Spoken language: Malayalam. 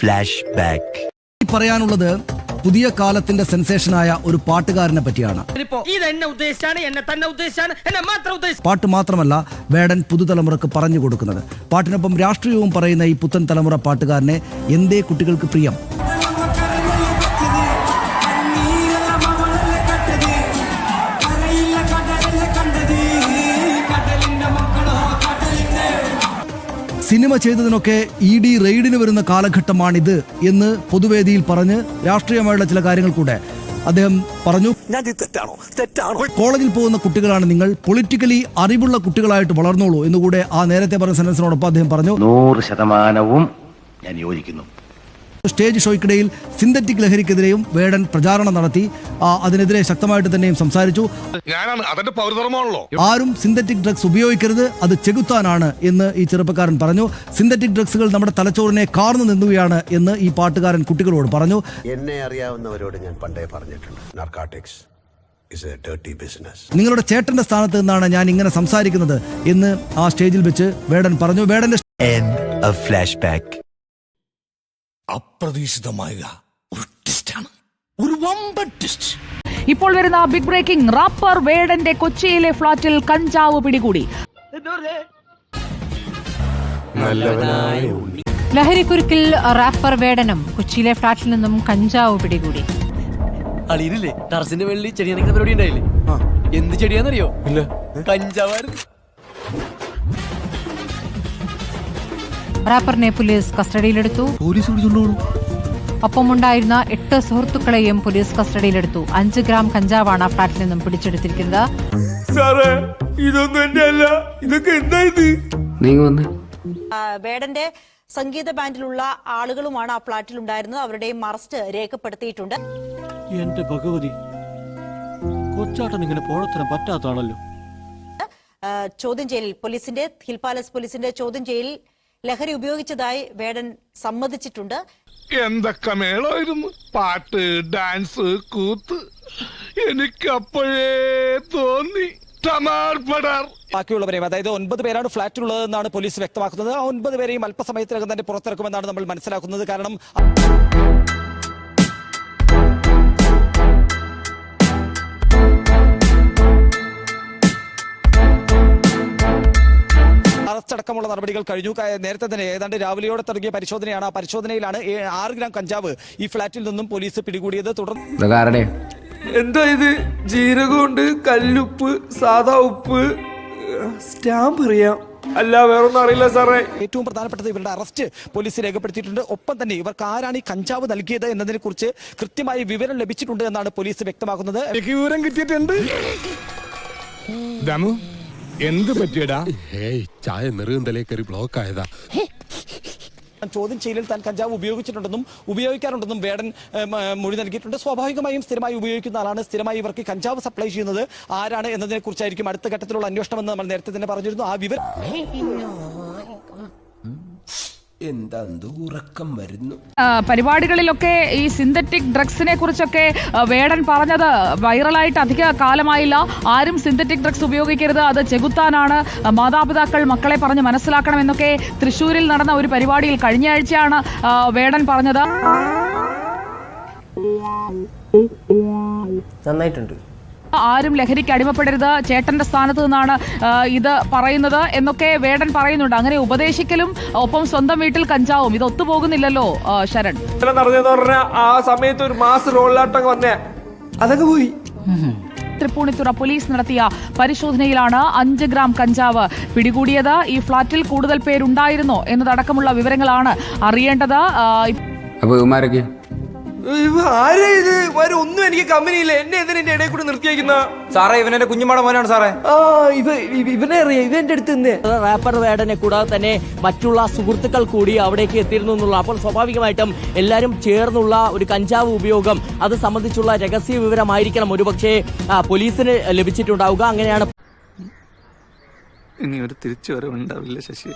ഫ്ലാഷ് ബാക്ക് പറയാനുള്ളത് പുതിയ കാലത്തിന്റെ സെൻസേഷനായ ഒരു പാട്ടുകാരനെ പറ്റിയാണ്. പാട്ട് മാത്രമല്ല വേടൻ പുതുതലമുറക്ക് പറഞ്ഞു കൊടുക്കുന്നത്. പാട്ടിനൊപ്പം രാഷ്ട്രീയവും പറയുന്ന ഈ പുത്തൻ തലമുറ പാട്ടുകാരനെ എന്തേ കുട്ടികൾക്ക് പ്രിയം? സിനിമ ചെയ്തതിനൊക്കെ ഇ ഡി റെയ്ഡിന് വരുന്ന കാലഘട്ടമാണിത് എന്ന് പൊതുവേദിയിൽ പറഞ്ഞ് രാഷ്ട്രീയമായുള്ള ചില കാര്യങ്ങൾ കൂടെ അദ്ദേഹം പറഞ്ഞു. ഞാൻ തെറ്റാണോ? തെറ്റാണോ? കോളേജിൽ പോകുന്ന കുട്ടികളാണ് നിങ്ങൾ. പൊളിറ്റിക്കലി അറിവുള്ള കുട്ടികളായിട്ട് വളർന്നോളൂ എന്നുകൂടെ ആ നേരത്തെ പറഞ്ഞ സെന്റൻസിനോടൊപ്പം അദ്ദേഹം പറഞ്ഞു. നൂറ് ശതമാനവും ഞാൻ യോജിക്കുന്നു. സ്റ്റേജ് ഷോയ്ക്കിടയിൽ സിന്തറ്റിക് ലഹരിക്കെതിരെയും വേടൻ പ്രചാരണം നടത്തി. അതിനെതിരെ ശക്തമായിട്ട് തന്നെയും സംസാരിച്ചു. ആരും സിന്തറ്റിക് ഡ്രഗ്സ് ഉപയോഗിക്കരുത് അത് ചെകുത്താനാണ് എന്ന് ഈ ചെറുപ്പക്കാരൻ പറഞ്ഞു. സിന്തറ്റിക് ഡ്രഗ്സുകൾ നമ്മുടെ തലച്ചോറിനെ കാർന്നു നിന്നുകയാണ് എന്ന് ഈ പാട്ടുകാരൻ കുട്ടികളോട് പറഞ്ഞു. എന്നെ അറിയാവുന്നവരോട് ഞാൻ പണ്ടേ പറഞ്ഞിട്ടുണ്ട്. Narcotics is a dirty business നിങ്ങളുടെ ചേട്ടന്റെ സ്ഥാനത്ത് നിന്നാണ് ഞാൻ ഇങ്ങനെ സംസാരിക്കുന്നത് എന്ന് ആ സ്റ്റേജിൽ വെച്ച് വേടൻ പറഞ്ഞു. വേടന്റെ ഫ്ലാഷ് ബാക്ക് അപ്രതീക്ഷിതമായ ഒരു ട്വിസ്റ്റാണ് ഒരു വമ്പൻ ട്വിസ്റ്റ് ഇപ്പോൾ വരുന്ന ബിഗ് ബ്രേക്കിംഗ് റാപ്പർ വേടന്റെ കൊച്ചിയിലെ ഫ്ളാറ്റിൽ കഞ്ചാവ് പിടികൂടി. ലഹരിക്കുരുക്കിൽ റാപ്പർ വേടനം കൊച്ചിയിലെ ഫ്ളാറ്റിൽ നിന്നും കഞ്ചാവ് പിടികൂടി. അളിയിലെ ടെറസിന്റെ വെള്ളി ചെടി നനയ്ക്കുന്ന പരിപാടി ഉണ്ടായില്ലേ? എന്ത് ചെടിയാന്നറിയോ ഇല്ല. കഞ്ചാവായിരുന്നു. റാപ്പറിനെ പോലീസ് കസ്റ്റഡിയിലെടുത്തു. ഒപ്പമുണ്ടായിരുന്ന എട്ട് സുഹൃത്തുക്കളെയും പോലീസ് കസ്റ്റഡിയിലെടുത്തു. അഞ്ച് ഗ്രാം കഞ്ചാവാണ് ഫ്ളാറ്റിൽ നിന്നും പിടിച്ചെടുത്തിരിക്കുന്നത്. ബേഡന്റെ സംഗീത ബാൻഡിലുള്ള ആളുകളുമാണ് ആ ഫ്ളാറ്റിൽ ഉണ്ടായിരുന്നത് അവരുടെയും അറസ്റ്റ് രേഖപ്പെടുത്തിയിട്ടുണ്ട്. എന്റെ ഭഗവതി കൊച്ചാട്ടൻ ഇങ്ങനെ പോഴത്തരം പറ്റാത്താണല്ലോ ചോദ്യം ചെയ്യലിൽ പോലീസിന്റെ ഹിൽ പാലസ് പോലീസിന്റെ ചോദ്യം ചെയ്യലിൽ ലഹരി ഉപയോഗിച്ചതായി വേടൻ സമ്മതിച്ചിട്ടുണ്ട്. എന്തൊക്കെ മേളായിരുന്നു? പാട്ട് ഡാൻസ് കൂത്ത്. എനിക്കപ്പോഴേ തോന്നി. ബാക്കിയുള്ളവരെയും അതായത് ഒൻപത് പേരാണ് ഫ്ളാറ്റിലുള്ളതെന്നാണ് പോലീസ് വ്യക്തമാക്കുന്നത്. ആ ഒൻപത് പേരെയും അല്പസമയത്തിനകം തന്നെ പുറത്തിറക്കുമെന്നാണ് നമ്മൾ മനസ്സിലാക്കുന്നത്. കാരണം അറസ്റ്റ് അടക്കമുള്ള നടപടികൾ കഴിഞ്ഞു. നേരത്തെ തന്നെ ഏതാണ്ട് രാവിലെയോടെ തുടങ്ങിയ പരിശോധനയാണ്. ആ പരിശോധനയിലാണ് ആറ് ഗ്രാം കഞ്ചാവ് ഈ ഫ്ളാറ്റിൽ നിന്നും പോലീസ് പിടികൂടിയത്. തുടർന്ന് എന്താ ഇത്? ജീരകമുണ്ട് കല്ലുപ്പ് സാധാ ഉപ്പ് സ്റ്റാമ്പ് അറിയാം. അല്ല വേറൊന്നും അറിയില്ല സാറേ. ഏറ്റവും പ്രധാനപ്പെട്ടത് ഇവരുടെ അറസ്റ്റ് പോലീസ് രേഖപ്പെടുത്തിയിട്ടുണ്ട്. ഒപ്പം തന്നെ ഇവർക്ക് ആരാണ് ഈ കഞ്ചാവ് നൽകിയത് എന്നതിനെ കുറിച്ച് കൃത്യമായി വിവരം ലഭിച്ചിട്ടുണ്ട് എന്നാണ് പോലീസ് വ്യക്തമാക്കുന്നത്. എനിക്ക് വിവരം കിട്ടിയിട്ടുണ്ട്. ദമു എന്ത് പറ്റിയടാ? ഏയ് ചായ നെറുകന്തലേ കയറി ബ്ലോക്ക് ആയതാ ചോദ്യം ചെയ്യലിൽ താൻ കഞ്ചാവ് ഉപയോഗിച്ചിട്ടുണ്ടെന്നും ഉപയോഗിക്കാറുണ്ടെന്നും വേടൻ മൊഴി നൽകിയിട്ടുണ്ട്. സ്വാഭാവികമായും സ്ഥിരമായി ഉപയോഗിക്കുന്ന ആളാണ്. സ്ഥിരമായി ഇവർക്ക് കഞ്ചാവ് സപ്ലൈ ചെയ്യുന്നത് ആരാണ് എന്നതിനെ കുറിച്ചായിരിക്കും അടുത്ത ഘട്ടത്തിലുള്ള അന്വേഷണം എന്ന് നമ്മൾ നേരത്തെ തന്നെ പറഞ്ഞിരുന്നു. ആ വിവരം ഉറക്കം വരുന്നു? പരിപാടികളിലൊക്കെ ഈ സിന്തറ്റിക് ഡ്രഗ്സിനെ കുറിച്ചൊക്കെ വേടൻ പറഞ്ഞത് വൈറലായിട്ട് അധിക കാലമായില്ല. ആരും സിന്തറ്റിക് ഡ്രഗ്സ് ഉപയോഗിക്കരുത് അത് ചെകുത്താനാണ്. മാതാപിതാക്കൾ മക്കളെ പറഞ്ഞ് മനസ്സിലാക്കണം എന്നൊക്കെ തൃശ്ശൂരിൽ നടന്ന ഒരു പരിപാടിയിൽ കഴിഞ്ഞ ആഴ്ചയാണ് വേടൻ പറഞ്ഞത്. നന്നായിട്ടുണ്ട്. ആരും ലഹരിക്ക് അടിമപ്പെടരുത്. ചേട്ടന്റെ സ്ഥാനത്ത് നിന്നാണ് ഇത് പറയുന്നത് എന്നൊക്കെ വേടൻ പറയുന്നുണ്ട്. അങ്ങനെ ഉപദേശിക്കലും ഒപ്പം സ്വന്തം വീട്ടിൽ കഞ്ചാവും. ഇത് ഒത്തുപോകുന്നില്ലല്ലോ ശരൺ. നടന്നെന്ന് പറഞ്ഞാൽ ആ സമയത്ത് ഒരു മാസ് റോളിലാട്ടൊക്കെ വന്നേ. അതൊക്കെ പോയി. തൃപ്പൂണിത്തുറ പോലീസ് നടത്തിയ പരിശോധനയിലാണ് അഞ്ച് ഗ്രാം കഞ്ചാവ് പിടികൂടിയത്. ഈ ഫ്ളാറ്റിൽ കൂടുതൽ പേരുണ്ടായിരുന്നോ എന്നതടക്കമുള്ള വിവരങ്ങളാണ് അറിയേണ്ടത്. അപ്പൊ ഇവന്മാരൊക്കെ? ആരാ ഇത്? ഇവർ ഒന്നും എനിക്ക് കമ്പനിയില്ല എന്നെ എന്തിനാ എന്റെ ഇടയിൽ കൂടെ നിർത്തിയേക്കുന്ന? സാറേ ഇവനെ കുഞ്ഞുമാട മോനാണ് സാറേ. ആ ഇവ ഇവ- ഇവനെ അറിയാം. ഇവ എന്റെ അടുത്ത് നിന്ന്. റാപ്പർ വേടനെ കൂടാതെ തന്നെ മറ്റുള്ള സുഹൃത്തുക്കൾ കൂടി അവിടേക്ക് എത്തിയിരുന്നു എന്നുള്ള അപ്പോൾ സ്വാഭാവികമായിട്ടും എല്ലാവരും ചേർന്നുള്ള ഒരു കഞ്ചാവ് ഉപയോഗം അത് സംബന്ധിച്ചുള്ള രഹസ്യ വിവരമായിരിക്കണം. ഒരുപക്ഷെ ആ, പോലീസിന് ലഭിച്ചിട്ടുണ്ടാവുക. അങ്ങനെയാണ് ഇനി ഒരു തിരിച്ചു വരവുണ്ടാവില്ല ശശി.